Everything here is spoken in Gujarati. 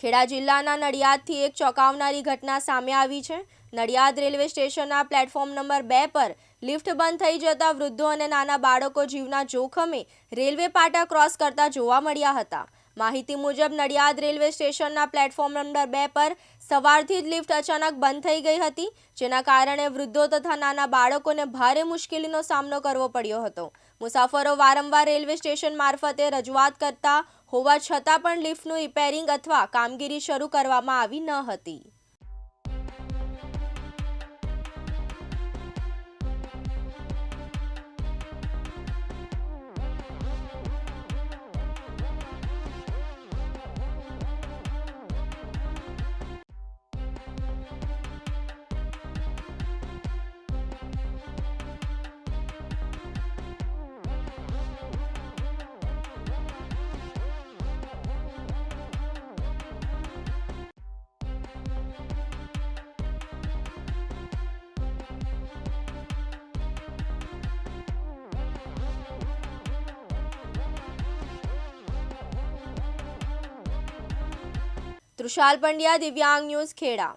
ખેડા જિલ્લાના નડિયાદથી એક ચોંકાવનારી ઘટના સામે આવી છે. નડિયાદ રેલવે સ્ટેશનના પ્લેટફોર્મ નંબર બે પર લિફ્ટ બંધ થઈ જતા વૃદ્ધો અને નાના બાળકો જીવના જોખમે રેલવે પાટા ક્રોસ કરતા જોવા મળ્યા હતા. માહિતી મુજબ, નડિયાદ રેલવે સ્ટેશનના પ્લેટફોર્મ નંબર બે પર સવારથી જ લિફ્ટ અચાનક બંધ થઈ ગઈ હતી, જેના કારણે વૃદ્ધો તથા નાના બાળકોને ભારે મુશ્કેલીનો સામનો કરવો પડ્યો હતો. મુસાફરો વારંવાર રેલવે સ્ટેશન મારફતે રજૂઆત કરતા હોવા છતાં પણ લિફ્ટનું રિપેરિંગ અથવા કામગીરી શરૂ કરવામાં આવી ન હતી. તૃષાલ પંડ્યા દિવ્યાંગ ન્યૂઝ ખેડા.